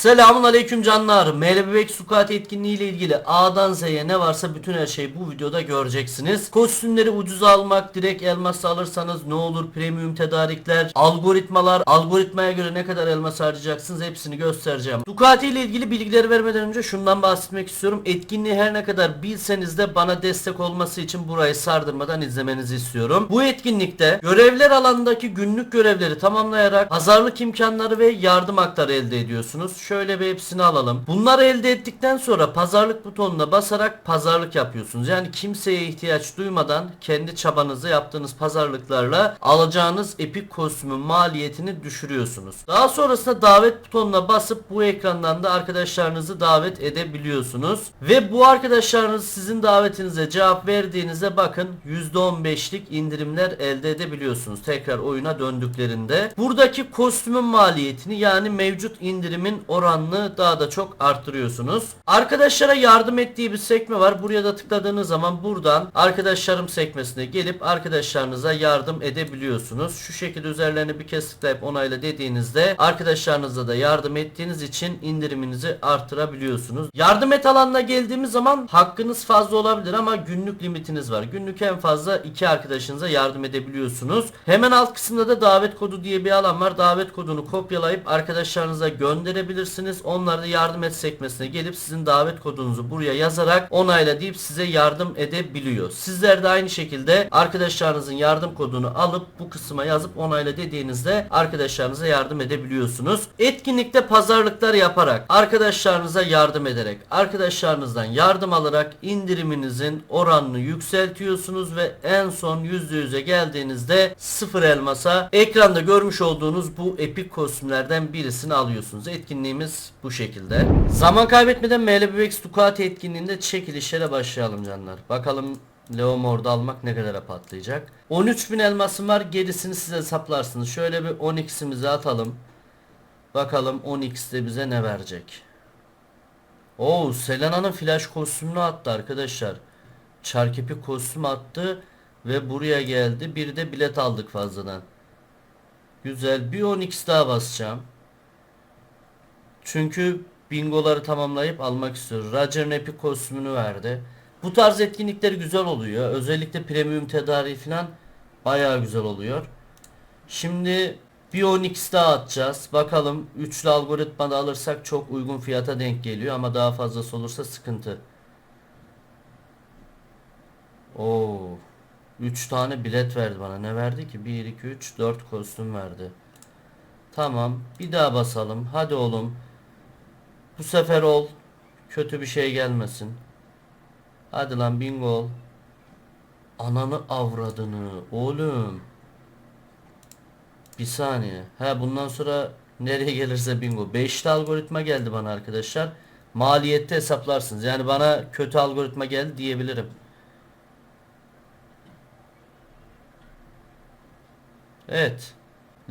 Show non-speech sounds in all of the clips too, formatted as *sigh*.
Selamun aleyküm canlar. ML Bebek Sukati etkinliği ile ilgili A'dan Z'ye ne varsa bütün her şeyi bu videoda göreceksiniz. Kostümleri ucuz almak, direkt elmas alırsanız ne olur, premium tedarikler, algoritmalar, algoritmaya göre ne kadar elmas harcayacaksınız hepsini göstereceğim. Ducati ile ilgili bilgileri vermeden önce şundan bahsetmek istiyorum. Etkinliği her ne kadar bilseniz de bana destek olması için burayı sardırmadan izlemenizi istiyorum. Bu etkinlikte görevler alanındaki günlük görevleri tamamlayarak pazarlık imkanları ve yardım hakları elde ediyorsunuz. Şöyle bir hepsini alalım. Bunları elde ettikten sonra pazarlık butonuna basarak pazarlık yapıyorsunuz. Yani kimseye ihtiyaç duymadan kendi çabanızı yaptığınız pazarlıklarla alacağınız epik kostümün maliyetini düşürüyorsunuz. Daha sonrasında davet butonuna basıp bu ekrandan da arkadaşlarınızı davet edebiliyorsunuz. Ve bu arkadaşlarınız sizin davetinize cevap verdiğinizde bakın %15'lik indirimler elde edebiliyorsunuz. Tekrar oyuna döndüklerinde. Buradaki kostümün maliyetini yani mevcut indirimin oranını daha da çok arttırıyorsunuz. Arkadaşlara yardım ettiği bir sekme var. Buraya da tıkladığınız zaman buradan arkadaşlarım sekmesine gelip arkadaşlarınıza yardım edebiliyorsunuz. Şu şekilde üzerlerine bir kez tıklayıp onayla dediğinizde arkadaşlarınıza da yardım ettiğiniz için indiriminizi arttırabiliyorsunuz. Yardım et alanına geldiğimiz zaman hakkınız fazla olabilir ama günlük limitiniz var. Günlük en fazla iki arkadaşınıza yardım edebiliyorsunuz. Hemen alt kısımda da davet kodu diye bir alan var. Davet kodunu kopyalayıp arkadaşlarınıza gönderebilirsiniz. Onlar da yardım et sekmesine gelip sizin davet kodunuzu buraya yazarak onayla deyip size yardım edebiliyor. Sizler de aynı şekilde arkadaşlarınızın yardım kodunu alıp bu kısma yazıp onayla dediğinizde arkadaşlarınıza yardım edebiliyorsunuz. Etkinlikte pazarlıklar yaparak, arkadaşlarınıza yardım ederek, arkadaşlarınızdan yardım alarak indiriminizin oranını yükseltiyorsunuz ve en son %100'e geldiğinizde sıfır elmasa ekranda görmüş olduğunuz bu epik kostümlerden birisini alıyorsunuz. Etkinliğimiz bu şekilde. Zaman kaybetmeden ML Bebek Ducati etkinliğinde çekilişlere başlayalım canlar. Bakalım Leo Mord'u almak ne kadara patlayacak. 13.000 elmasım var. Gerisini siz hesaplarsınız. Şöyle bir 10x'imizi atalım. Bakalım 10x'te bize ne verecek. Oo Selena'nın flash kostümünü attı arkadaşlar. Çarkepi kostüm attı ve buraya geldi. Bir de bilet aldık fazladan. Güzel. Bir 10x daha basacağım. Çünkü bingoları tamamlayıp almak istiyoruz. Roger'ın epic kostümünü verdi. Bu tarz etkinlikler güzel oluyor. Özellikle premium tedariği falan bayağı güzel oluyor. Şimdi bir 10x daha atacağız. Bakalım üçlü algoritmada alırsak çok uygun fiyata denk geliyor ama daha fazlası olursa sıkıntı. Oo. 3 tane bilet verdi bana. Ne verdi ki? 1 2 3 4 kostüm verdi. Tamam. Bir daha basalım. Hadi oğlum. Bu sefer ol. Kötü bir şey gelmesin. Hadi lan bingo ol. Ananı avradını. Oğlum. Bir saniye. Ha bundan sonra nereye gelirse bingo. Beşli algoritma geldi bana arkadaşlar. Maliyette hesaplarsınız. Yani bana kötü algoritma geldi diyebilirim. Evet.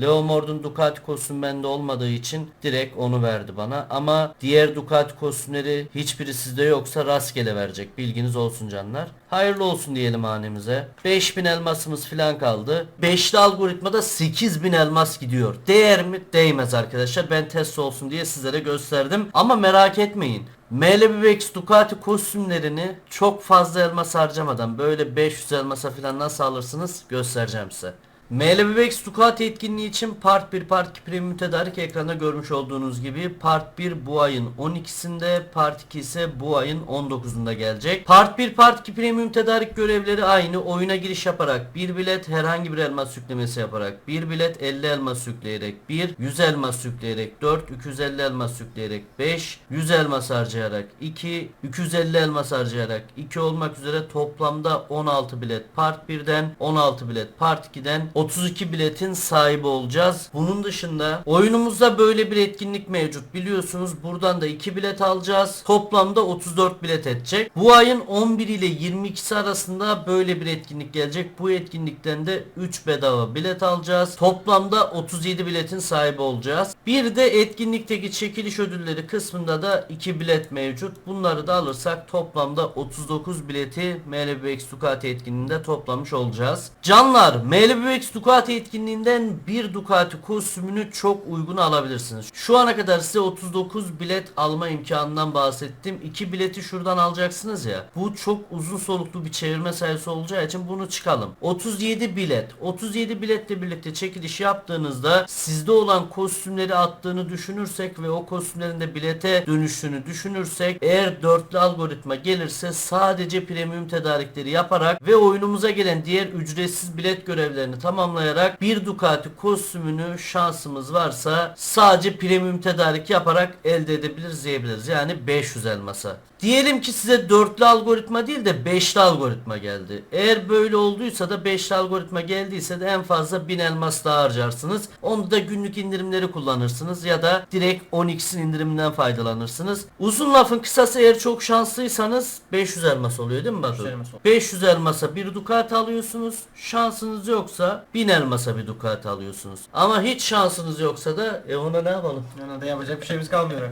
Leo Mord'un Ducati kostüm bende olmadığı için direkt onu verdi bana. Ama diğer Ducati kostümleri hiçbiri sizde yoksa rastgele verecek. Bilginiz olsun canlar. Hayırlı olsun diyelim hanemize. 5000 elmasımız falan kaldı. 5'li algoritmada 8000 elmas gidiyor. Değer mi? Değmez arkadaşlar. Ben test olsun diye sizlere gösterdim. Ama merak etmeyin. ML Bebek Ducati kostümlerini çok fazla elmas harcamadan böyle 500 elmasa falan nasıl alırsınız göstereceğim size. ML Bebek Ducati etkinliği için Part 1 Part 2 Premium tedarik ekranda görmüş olduğunuz gibi Part 1 bu ayın 12'sinde Part 2 ise bu ayın 19'unda gelecek. Part 1 Part 2 Premium tedarik görevleri aynı oyuna giriş yaparak bir bilet herhangi bir elmas yüklemesi yaparak bir bilet 50 elmas yükleyerek 1 100 elmas yükleyerek 4 250 elmas yükleyerek 5 100 elmas harcayarak 2 250 elmas harcayarak 2 olmak üzere toplamda 16 bilet Part 1'den 16 bilet Part 2'den 32 biletin sahibi olacağız. Bunun dışında oyunumuzda böyle bir etkinlik mevcut. Biliyorsunuz buradan da 2 bilet alacağız. Toplamda 34 bilet edecek. Bu ayın 11 ile 22'si arasında böyle bir etkinlik gelecek. Bu etkinlikten de 3 bedava bilet alacağız. Toplamda 37 biletin sahibi olacağız. Bir de etkinlikteki çekiliş ödülleri kısmında da 2 bilet mevcut. Bunları da alırsak toplamda 39 bileti MLBX Ducati etkinliğinde toplamış olacağız. Canlar MLBX X Ducati etkinliğinden bir Ducati kostümünü çok uygun alabilirsiniz. Şu ana kadar size 39 bilet alma imkanından bahsettim. 2 bileti şuradan alacaksınız ya. Bu çok uzun soluklu bir çevirme sayısı olacağı için bunu çıkalım. 37 bilet. 37 biletle birlikte çekiliş yaptığınızda sizde olan kostümleri attığını düşünürsek ve o kostümlerin de bilete dönüştüğünü düşünürsek eğer dörtlü algoritma gelirse sadece premium tedarikleri yaparak ve oyunumuza gelen diğer ücretsiz bilet görevlerini tamamlayarak bir Ducati kostümünü şansımız varsa sadece premium tedarik yaparak elde edebiliriz diyebiliriz. Yani 500 elmasa. Diyelim ki size dörtlü algoritma değil de beşli algoritma geldi. Eğer böyle olduysa da beşli algoritma geldiyse de en fazla 1000 elmas daha harcarsınız. Onu da günlük indirimleri kullanırsınız ya da direkt 10x'in indiriminden faydalanırsınız. Uzun lafın kısası eğer çok şanslıysanız 500 elmas oluyor değil mi Batu? 500 elmas oluyor. 500 elmasa bir Ducati alıyorsunuz. Şansınız yoksa 1000 elmasa bir Ducati alıyorsunuz. Ama hiç şansınız yoksa da e ona ne yapalım? Yani da yapacak bir şeyimiz kalmıyor. *laughs*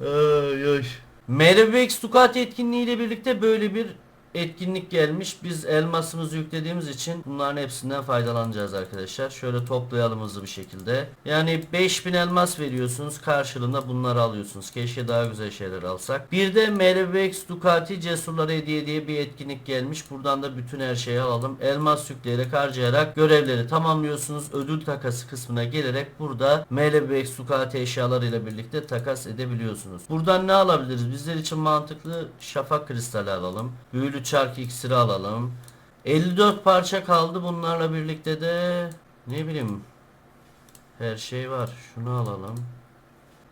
Ay ay. MRBX Ducati etkinliği ile birlikte böyle bir etkinlik gelmiş. Biz elmasımızı yüklediğimiz için bunların hepsinden faydalanacağız arkadaşlar. Şöyle toplayalım hızlı bir şekilde. Yani 5000 elmas veriyorsunuz. Karşılığında bunları alıyorsunuz. Keşke daha güzel şeyler alsak. Bir de MRBX Ducati Cesurlara Hediye diye bir etkinlik gelmiş. Buradan da bütün her şeyi alalım. Elmas yükleyerek harcayarak görevleri tamamlıyorsunuz. Ödül takası kısmına gelerek burada MLBX Ducati eşyalarıyla birlikte takas edebiliyorsunuz. Buradan ne alabiliriz? Bizler için mantıklı şafak kristali alalım. Büyülü çark iksiri alalım. 54 parça kaldı. Bunlarla birlikte de ne bileyim her şey var. Şunu alalım.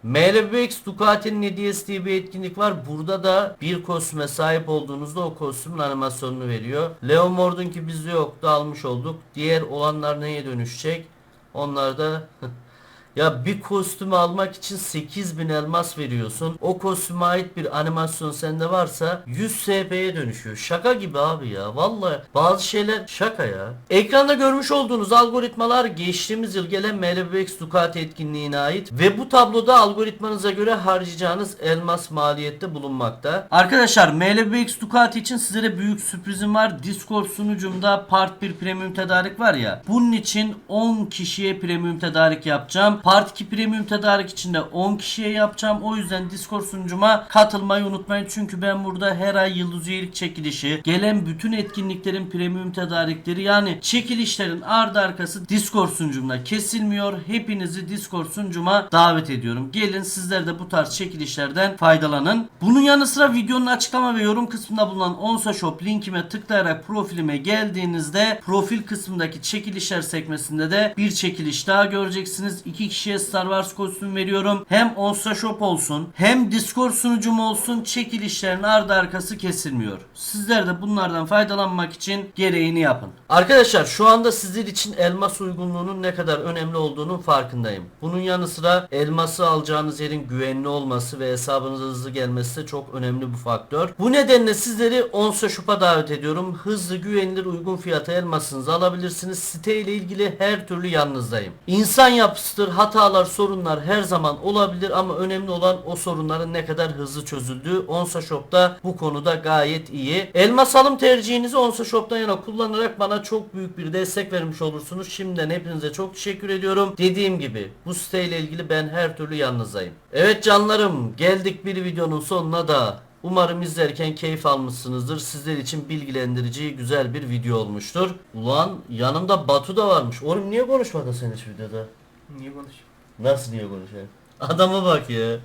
MLBX Ducati'nin hediyesi diye bir etkinlik var. Burada da bir kostüme sahip olduğunuzda o kostümün animasyonunu veriyor. Leo Mord'un ki bizde yoktu almış olduk. Diğer olanlar neye dönüşecek? Onlar da *laughs* ya bir kostümü almak için 8000 elmas veriyorsun. O kostüme ait bir animasyon sende varsa 100 SP'ye dönüşüyor. Şaka gibi abi ya. Vallahi bazı şeyler şaka ya. Ekranda görmüş olduğunuz algoritmalar geçtiğimiz yıl gelen MLBX Ducati etkinliğine ait ve bu tabloda algoritmanıza göre harcayacağınız elmas maliyette bulunmakta. Arkadaşlar MLBX Ducati için sizlere büyük sürprizim var. Discord sunucumda Part 1 Premium tedarik var ya. Bunun için 10 kişiye premium tedarik yapacağım. 2 premium tedarik için de 10 kişiye yapacağım. O yüzden Discord sunucuma katılmayı unutmayın. Çünkü ben burada her ay yıldız üyelik çekilişi, gelen bütün etkinliklerin premium tedarikleri yani çekilişlerin ardı arkası Discord sunucumda kesilmiyor. Hepinizi Discord sunucuma davet ediyorum. Gelin sizler de bu tarz çekilişlerden faydalanın. Bunun yanı sıra videonun açıklama ve yorum kısmında bulunan Onsa Shop linkime tıklayarak profilime geldiğinizde profil kısmındaki çekilişler sekmesinde de bir çekiliş daha göreceksiniz. İki kişiye Star Wars kostüm veriyorum. Hem Onsa Shop olsun hem Discord sunucum olsun çekilişlerin ardı arkası kesilmiyor. Sizler de bunlardan faydalanmak için gereğini yapın. Arkadaşlar şu anda sizler için elmas uygunluğunun ne kadar önemli olduğunun farkındayım. Bunun yanı sıra elması alacağınız yerin güvenli olması ve hesabınıza hızlı gelmesi de çok önemli bu faktör. Bu nedenle sizleri Onsa Shop'a davet ediyorum. Hızlı, güvenilir, uygun fiyata elmasınızı alabilirsiniz. Site ile ilgili her türlü yanınızdayım. İnsan yapısıdır, hatalar, sorunlar her zaman olabilir ama önemli olan o sorunların ne kadar hızlı çözüldüğü. Onsa Shop'ta bu konuda gayet iyi. Elmas alım tercihinizi Onsa Shop'tan yana kullanarak bana çok büyük bir destek vermiş olursunuz. Şimdiden hepinize çok teşekkür ediyorum. Dediğim gibi bu siteyle ilgili ben her türlü yanınızdayım. Evet canlarım geldik bir videonun sonuna da. Umarım izlerken keyif almışsınızdır. Sizler için bilgilendirici güzel bir video olmuştur. Ulan yanımda Batu da varmış. Oğlum niye konuşmadın sen hiç videoda? Niye konuşuyor? Nasıl niye konuşuyor? Adama bak ya.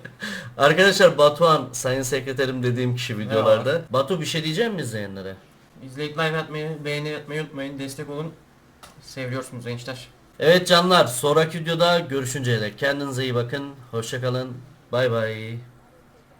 *laughs* Arkadaşlar Batuhan sayın sekreterim dediğim kişi videolarda. Batu bir şey diyecek mi izleyenlere? İzleyip like atmayı, beğeni atmayı unutmayın. Destek olun. Seviyorsunuz gençler. Evet canlar sonraki videoda görüşünceye dek kendinize iyi bakın. Hoşçakalın. Bay bay.